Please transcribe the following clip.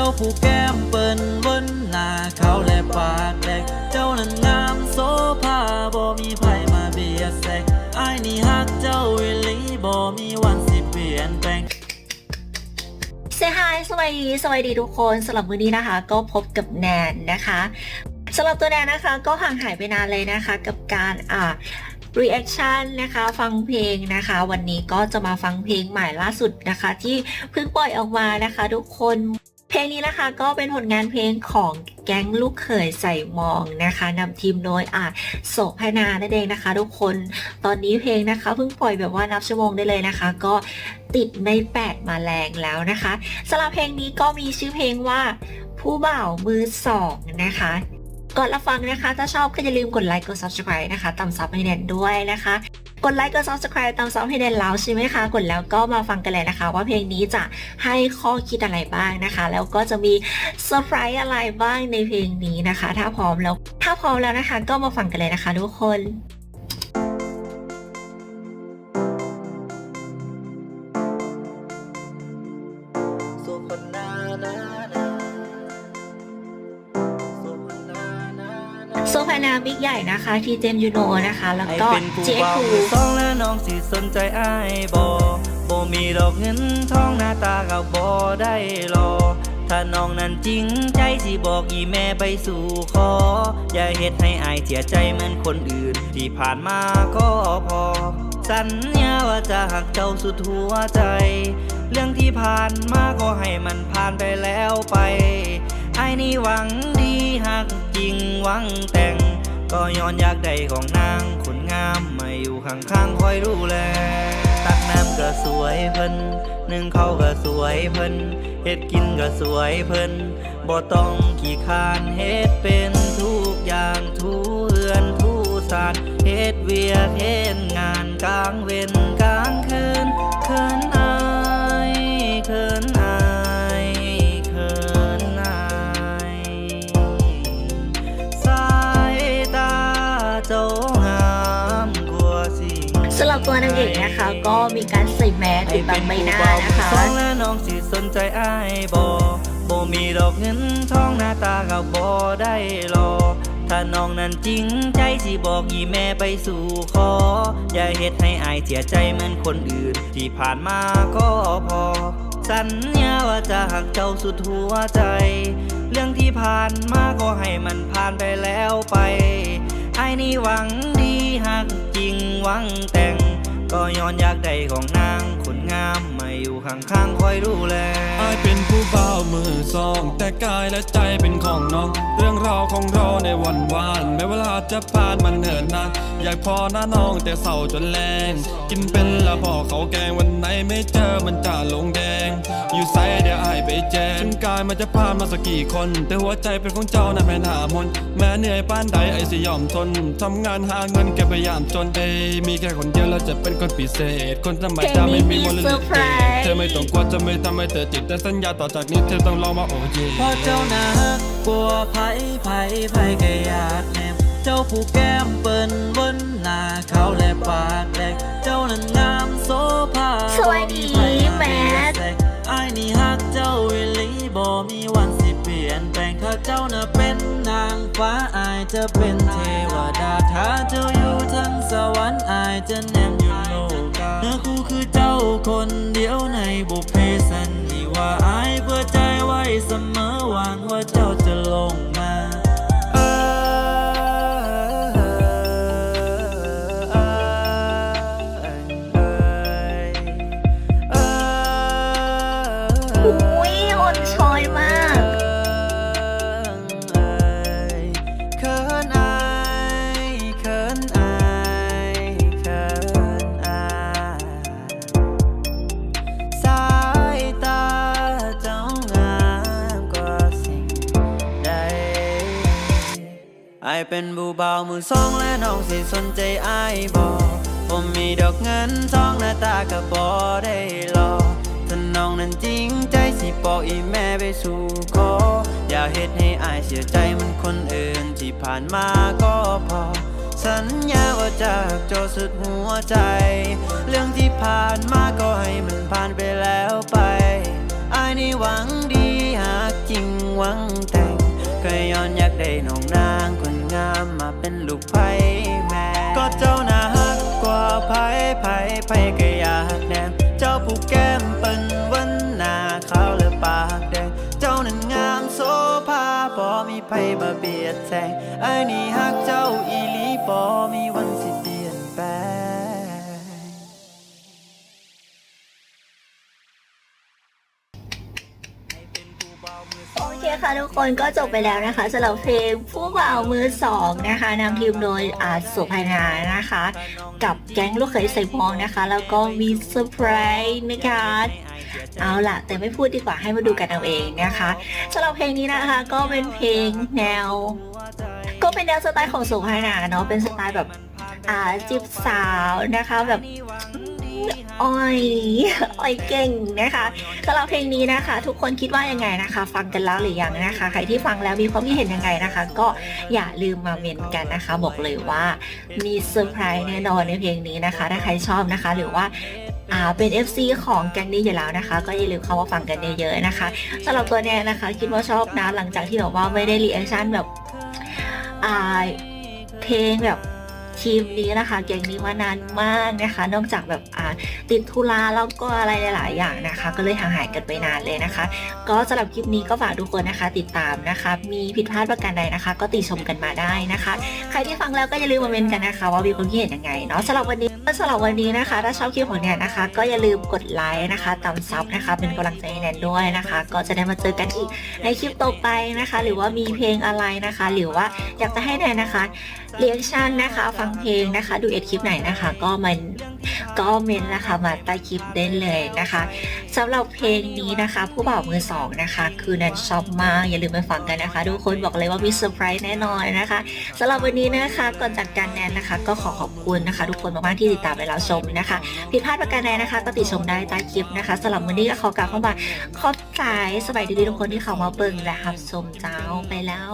จ้าผู้แก้มเปิ้นบนหน้าเขาและปากแดกเจ้านั้นงามโซภาบ่มีไผมาเบียดแซกอ้ายนี่ฮักเจ้าอีหลีบ่มีวันสิเปลี่ยนแปลงเซฮายสวัสดีสวัสดีทุกคนสำหรับมื้อนี้นะคะ ก็พบกับแนนนะคะสำหรับตัวแนนนะคะ ก็ห่างหายไปนานเลยนะคะ กับการอ่า reaction นะคะ ฟังเพลงนะคะ วันนี้ก็จะมาฟังเพลงใหม่ล่าสุดนะคะ ที่เพิ่งปล่อยออกมานะคะ ทุกคน ลงนี้นะคะก็เป็นผลงานเพลงของแก๊งลูกเขยใส่มองนะคะนำทีมโดยอ่าโสพนานั่นเองนะคะ ทุกคนตอนนี้เพลงนะคะเพิ่งปล่อยแบบว่านับชั่วโมงได้เลยนะคะ ก็ติดใน 8 มาแรงแล้วนะคะสำหรับเพลงนี้ก็มีชื่อเพลงว่าผู้บ่าวมือสองนะคะก่อนรับฟังนะคะ ถ้าชอบก็อย่าลืมกดไลค์กด subscribe นะคะตามซับให้แนนด้วยนะคะ กดไลค์กด subscribe ตามซ้อมให้เดนแล้วใช่ไหมคะ กดแล้วก็มาฟังกันเลยนะคะ ว่าเพลงนี้จะให้ข้อคิดอะไรบ้างนะคะ แล้วก็จะมีเซอร์ไพรส์อะไรบ้างในเพลงนี้นะคะ ถ้าพร้อมแล้ว ถ้าพร้อมแล้วนะคะ ก็มาฟังกันเลยนะคะทุกคน นาโซพานาบิ๊กใหญ่นะคะทีเจมยูโนนะคะ แล้วไอ้ก็เป็นผู้เจบ่าวคูมือสองแล้วน้องสิสนใจอ้ายบ่บ่มีดอกเงินทองหน้าตาก็บ่ได้รอ ถ้าน้องนั้นจริงใจสิบอกอีแม่ไปสู่ขอ อย่าเฮ็ดให้อายเสียใจเหมือนคนอื่น ที่ผ่านมาก็พอ สัญญาว่าจะหักเจ้าสุดหัวใจ เรื่องที่ผ่านมาก็ให้มันผ่านไปแล้วไปไอ้ายนี่หวังดีหัก จริงหวังแต่ง ก็ย้อนอยากได้ของนางคนงามมาอยู่ข้างๆคอยดูแล ตักน้ำก็สวยเพิ่นนึ่งข้าวก็สวยเพิ่นเฮ็ดกินก็สวยเพิ่นบ่ต้องขี้คานเฮ็ดเป็นทุกอย่างทุเรือนทุสานเฮ็ดเวียกเฮ็ดงานกลางเว้น รับตัวนางเอกนะคะ ก็มีการใส่แมสปิดบังใบหน้านะคะสองแล้วน้องสิสนใจอ้ายบ่บ่มีดอกเงินทองหน้าตาก็บ่ได้รอถ้าน้องนั้นจริงใจสิบอกอีแม่ไปสู่ขอ อย่าเฮ็ดให้อายเสียใจเหมือนคนอื่น ที่ผ่านมาก็พอ สัญญาว่าจะหักเจ้าสุดหัวใจ เรื่องที่ผ่านมาก็ให้มันผ่านไปแล้วไปไอ้นี่หวังดีหักจริงหวังแต่ง ก็ย้อนอยากได้ของนางคนงามมาอยู่ข้างๆคอยดูแลอายเป็นผู้เบามือซอง แต่กายและใจเป็นของน้อง เรื่องราวของเราในวันวานแม้เวลาจะผ่านมันเหินนานอยากพอหน้าน้องแต่เศร้าจนแรง กินเป็นละพอเขาแกงวันไหนไม่เจอมันจะลง แดงอยู่ไซเดี๋ยวอายไปแจนกายมันจะผ่านมาสักกี่คน แต่หัวใจเป็นของเจ้านะแม่นหามนแม้เหนื่อยป้านใดไอ้สิยอมทนทำงานหาเงินเก็บพยายามจนเอยมีแค่คนเดียวแล้วจะเป็นคนพิเศษ คนธรรมดาไม่มีมลเพลงนี้มีเซนิอร์ไพรธิส์เธอไม่ต้องกลัวจะไม่ทำให้เธอติดแต่สัญญาต่อจากนี้เธอต้องลองมาโอ้ยเพราะเจ้านักกลัวไผไผไผก็อยากแนมเจ้าผู้แก้มเปิ้นบนหน้าเขาวและปากแดกเจ้านั้นงามโซภาสวัสดี ปลงถ้าเจ้าน่ะเป็นนางฟ้าอายจะเป็นเทวดาถ้าเจ้าอยู่ทั้งสวรรค์อายจะแนมอยู่โลกาเนื้อคู่คือเจ้าคนเดียวในบุพเพสันนิวาสอายเพื่อใจไว้เสมอหวังว่าเจ้าจะลง เป็นบูเบาวมือสองและน้องสิสนใจอายบ่ผมมีดอกเงินทองหน้าตาก็บ่ได้รอถ้าน้องนั้นจริงใจสิบอกอีแม่ไปสู่ขออย่าเฮ็ดให้อายเสียใจมันคนอื่นที่ผ่านมาก็พอ สัญญาว่าจะรักเจ้าสุดหัวใจ เรื่องที่ผ่านมาก็ให้มันผ่านไปแล้วไปอายนี่หวังดีหากจริงได้น้องนางคนงาม ไผ่ก็อยากแดง เจ้าผู้แก้มเปิ้นวันหน้าขาวและปากแดง เจ้านั้นงามโซภาบ่มีไผมาเบียดแซงไอ้นี่ฮักเจ้าอีหลีบ่มีวันสิ คค่ะทุกคนก็จบไปแล้วนะคะสำหรับเพลงผู้บ่าวมือสองนะคะนำทีมโดยอาสุภานานะคะ กับแก๊งลูกเขยใส่มองนะคะ แล้วก็มีเซอร์ไพรส์นะคะเอาล่ะ แต่ไม่พูดดีกว่าให้มาดูกันเอาเองนะคะสำหรับเพลงนี้นะคะก็เป็นเพลงแนว ก็เป็นแนวสไตล์ของสุภานาเนาะเป็นสไตล์แบบอาจีบสาวนะคะแบบ อ้อยอ้อยเก่งนะคะสำหรับเพลงนี้นะคะ ทุกคนคิดว่ายังไงนะคะ ฟังกันแล้วหรือยังนะคะ ใครที่ฟังแล้วมีความคิดเห็นยังไงนะคะ ก็อย่าลืมมาเมนกันนะคะ บอกเลยว่ามีเซอร์ไพรส์แน่นอนในเพลงนี้นะคะ ถ้าใครชอบนะคะ หรือว่าอ่าเป็น FC ของแกงนี้อยู่แล้วนะคะ ก็อย่าลืมเข้ามาฟังกันเยอะๆนะคะสำหรับตัวแนนนะคะ คิดว่าชอบนะหลังจากที่แบบว่าไม่ได้รีแอคชั่นแบบอ่าเพลงแบบ ทีมนี้นะคะแกงนี้มานานมากนะคะ นอกจากแบบอ่าติดธุระแล้วก็อะไรหลาย ๆ อย่างนะคะ ก็เลยห่างหายกันไปนานเลยนะคะ ก็สำหรับคลิปนี้ก็ฝากทุกคนนะคะ ติดตามนะคะ มีผิดพลาดประการใดนะคะ ก็ติชมกันมาได้นะคะ ใครที่ฟังแล้วก็อย่าลืมมาเมนกันนะคะ ว่ามีความคิดเห็นยังไงเนาะสำหรับวันนี้ สำหรับวันนี้นะคะ ถ้าชอบคลิปของแนนนะคะ ก็อย่าลืมกดไลค์นะคะตามซับนะคะ เป็นกำลังใจให้แนนด้วยนะคะ ก็จะได้มาเจอกันอีกในคลิปต่อไปนะคะ หรือว่ามีเพลงอะไรนะคะ หรือว่าอยากจะให้แนนนะคะเลี้ยงชั่นนะคะ ฟังเพลงนะคะ ดูเอ็ดคลิปไหนนะคะ ก็มัน ก็เมนนะคะมาใต้คลิปได้เลยนะคะสำหรับเพลงนี้นะคะ ผู้บ่าวมือสองนะคะ คือแนนชอบมากอย่าลืมไปฟังกันนะคะ ทุกคนบอกเลยว่ามีเซอร์ไพรส์แน่นอนนะคะสำหรับวันนี้นะคะก่อนจากการแนนนะคะ ก็ขอขอบคุณนะคะ ทุกคนมากๆที่ติดตามและรับชมนะคะผิดพลาดประการใดนะคะ ก็ติดชมได้ใต้คลิปนะคะสำหรับวันนี้ก็ขอกล่าวเข้ามาขอบใจสบายดีๆทุกคนที่เข้ามาเบิ่งและรับชมเจ้าไปแล้ว